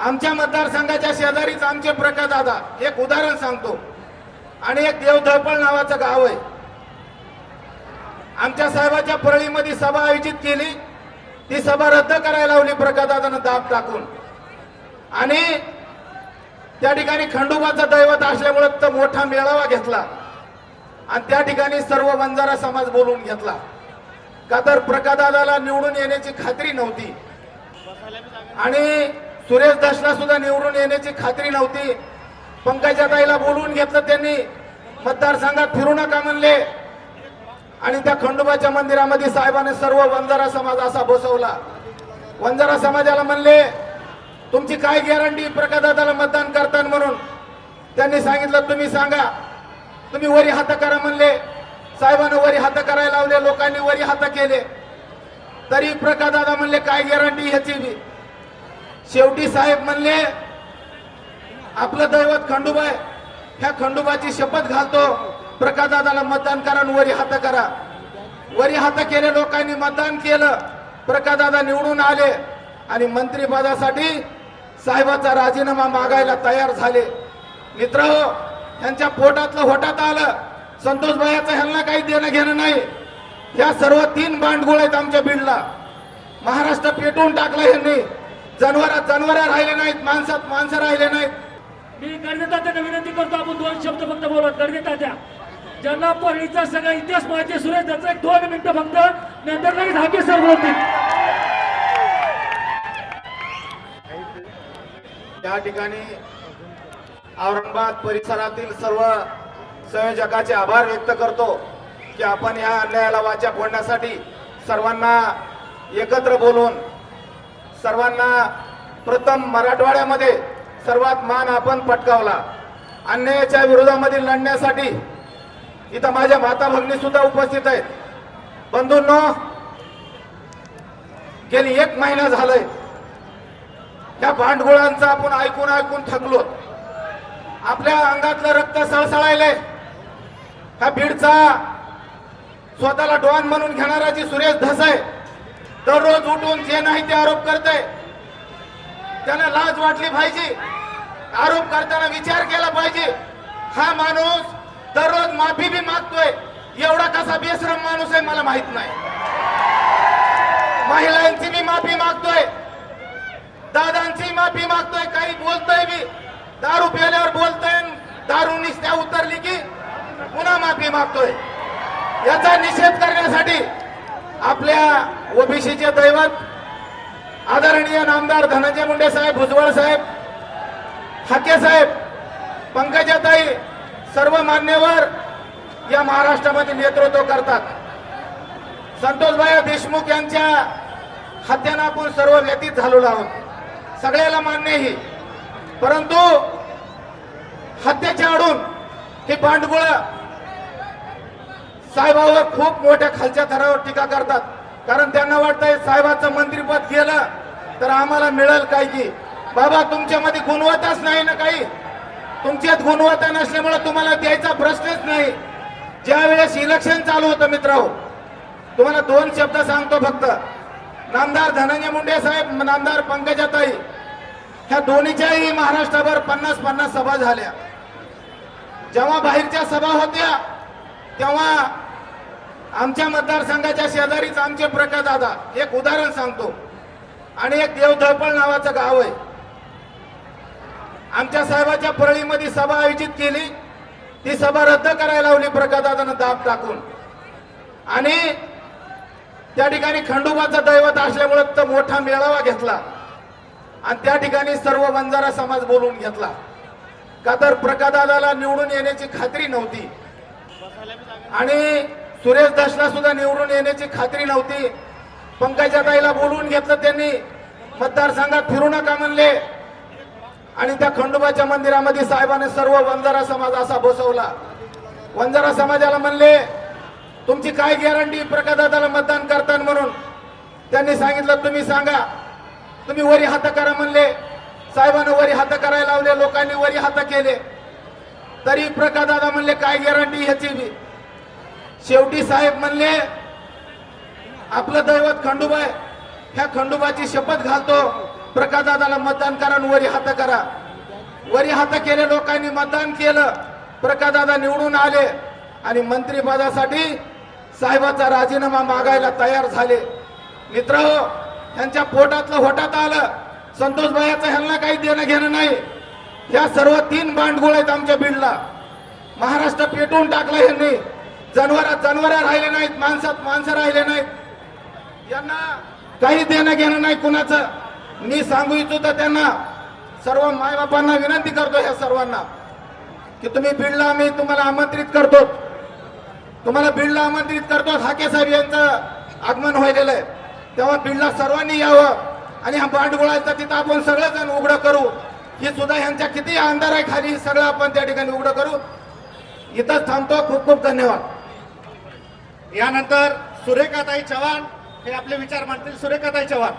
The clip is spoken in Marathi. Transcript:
आमच्या मतदारसंघाच्या शेजारीच आमचे प्रकाश दादा एक उदाहरण सांगतो. आणि एक देवधळपळ नावाचं गाव आहे. आमच्या साहेबाच्या परळीमध्ये सभा आयोजित केली. ती सभा रद्द करायला लावली प्रकाशदादानं दाब टाकून. आणि त्या ठिकाणी खंडोबाचं दैवत असल्यामुळे तो मोठा मेळावा घेतला. आणि त्या ठिकाणी सर्व बंजारा समाज बोलून घेतला. का तर प्रकादादाला निवडून येण्याची खात्री नव्हती. आणि सुरेश दसला सुद्धा निवडून येण्याची खात्री नव्हती. पंकजाताईला बोलवून घेतलं त्यांनी. मतदारसंघात फिरू नका म्हणले. आणि त्या खंडोबाच्या मंदिरामध्ये साहेबाने सर्व वंजारा समाज असा बसवला. वंजारा समाजाला म्हणले तुमची काय गॅरंटी प्रकाशदादाला मतदान करताना म्हणून? त्यांनी सांगितलं तुम्ही सांगा. तुम्ही वरी हात करा म्हणले. साहेबानं वरी हात करायला लावले लोकांनी वरी हात केले. तरी प्रकाशदादा म्हणले काय गॅरंटी ह्याची बी? शेवटी साहेब म्हणले आपलं दैवत खंडोबा ह्या खंडोबाची शपथ घालतो. प्रकाशदादाला मतदान करा आणि वरी हात करा. वरी हात केले लोकांनी मतदान केलं. प्रकाशदादा निवडून आले आणि मंत्रिपदासाठी साहेबाचा राजीनामा मागायला तयार झाले. मित्र हो, यांच्या पोटातलं होटात आलं. संतोष भायाचं ह्यांना काही देणं घेणं नाही. या सर्व तीन बांडगुळ आहेत आमच्या बीडला. महाराष्ट्र पेटवून टाकला यांनी जनावरात जनावर राहिले नाहीत माणसात माणसं राहिले नाहीत. मी गणितात्याला विनंती करतो आपण दोन शब्द फक्त बोलत गणितात्या. ज्यांना पहिलीचा सगळा इतिहास माहिती सुरेश त्याचा एक दोन मिनिटं फक्त नंतर लगेच हाके सर बोलतील. या ठिकाणी औरंगाबाद परिसरातील सर्व संयोजकाचे आभार व्यक्त करतो की आपण या अन्यायाला वाचा फोडण्यासाठी सर्वांना एकत्र बोलून सर्वांना प्रथम मराठवाड्यामध्ये सर्वात मान आपण पटकावला. अन्यायाच्या विरोधामध्ये लढण्यासाठी इथं माझ्या माता भगिनी सुद्धा उपस्थित आहेत. बंधूंनो गेली एक महिना झालंय. त्या भांडगोळांचं आपण ऐकून ऐकून थकलो. आपल्या अंगातलं रक्त सळसळायलंय. हा बीडचा स्वतःला डॉन म्हणून घेणारा जी सुरेश धस आहे दररोज उठून जे नाही ते आरोप करतय. त्याला लाज वाटली पाहिजे. आरोप करताना विचार केला पाहिजे. हा माणूस दररोज माफी बी मागतोय. एवढा कसा बेसरम माणूस आहे मला माहीत नाही. महिलांची मी माफी मागतोय. दादांची माफी मागतोय. काही बोलतोय मी दारू प्याल्यावर बोलतोय दारू निस्त्या उतरली की पुन्हा माफी मागतोय. याचा निषेध करण्यासाठी आपल्या ओबीसीचे दैवत आदरणीय नामदार धनंजय मुंडे साहेब भुजबळ साहेब हाके साहेब पंकजाताई सर्व मान्यवर या महाराष्ट्रामध्ये नेतृत्व करतात. संतोषभाई देशमुख यांच्या हत्यानं आपण सर्व व्यतीत झालेलो आहोत. सगळ्याला मान्यही परंतु हत्येच्या आडून ही पांडगुळ साहेबावर खूप मोठ्या खालच्या थरावर टीका करतात. कारण त्यांना वाटतंय साहेबाचं मंत्रीपद गेलं तर आम्हाला मिळेल काय की. बाबा तुमच्यामध्ये गुणवत्ताच नाही ना काही? तुमच्यात गुणवत्ता नसल्यामुळे तुम्हाला द्यायचा प्रश्नच नाही. ज्या वेळेस इलेक्शन चालू होतं मित्र तुम्हाला दोन शब्द सांगतो फक्त. नामदार धनंजय मुंडे साहेब नामदार पंकजाताई ह्या दोन्हीच्याही महाराष्ट्रभर पन्नास पन्नास सभा झाल्या. जेव्हा बाहेरच्या सभा होत्या तेव्हा आमच्या मतदारसंघाच्या शेजारीच आमचे प्रकाश दादा. एक उदाहरण सांगतो. आणि एक देवधळपळ नावाचं गाव आहे. आमच्या साहेबाच्या परळीमध्ये सभा आयोजित केली. ती सभा रद्द करायला लावली प्रकाशदादानं दाब टाकून. आणि त्या ठिकाणी खंडोबाचं दैवत असल्यामुळे तो मोठा मेळावा घेतला. आणि त्या ठिकाणी सर्व बंजारा समाज बोलवून घेतला. का तर प्रकादादाला निवडून येण्याची खात्री नव्हती. आणि सुरेश दसला सुद्धा निवडून येण्याची खात्री नव्हती. पंकजाताईला बोलवून घेतलं त्यांनी. मतदारसंघात फिरू नका म्हणले. आणि त्या खंडोबाच्या मंदिरामध्ये साहेबाने सर्व वंजारा समाज असा बसवला. वंजारा समाजाला म्हणले तुमची काय गॅरंटी प्रकाशदादाला मतदान करताना म्हणून? त्यांनी सांगितलं तुम्ही सांगा. तुम्ही वरी हात करा म्हणले. साहेबानं वरी हात करायला लावले लोकांनी वरी हात केले. तरी प्रकाशदादा म्हणले काय गॅरंटी ह्याची बी? शेवटी साहेब म्हणले आपलं दैवत खंडोबा आहे ह्या खंडोबाची शपथ घालतो. प्रकाशदादाला मतदान करा आणि वरी हात करा. वरी हात केले लोकांनी मतदान केलं. प्रकाशदादा निवडून आले आणि मंत्रीपदासाठी साहेबाचा राजीनामा मागायला तयार झाले. मित्र त्यांच्या पोटातलं होटात आलं. संतोष भायाचं ह्यांना काही देणं घेणं नाही. या सर्व तीन बांडगुळ आहेत आमच्या बीडला. महाराष्ट्र पेटवून टाकलं ह्यांनी. जनावरात जनावर राहिले नाहीत माणसात माणसं राहिले नाहीत. यांना काही देणं घेणं नाही कुणाचं. मी सांगू इच्छितो त्यांना सर्व मायबापांना विनंती करतो ह्या सर्वांना की तुम्ही बीडला आम्ही तुम्हाला आमंत्रित करतो. तुम्हाला बीडला आमंत्रित करतो हाके साहेब यांचं आगमन व्हायलेलं आहे. तेव्हा बीडला सर्वांनी यावं आणि हा बांडगोळाचा तिथं आपण सगळेजण उघडं करू. ही सुद्धा ह्यांच्या किती अंधार आहे खाली सगळं आपण त्या ठिकाणी उघडं करू. इथंच थांबतो. खूप खूप धन्यवाद. यानंतर सुरेखाताई चव्हाण हे आपले विचार मांडतील. सुरेखाताई चव्हाण.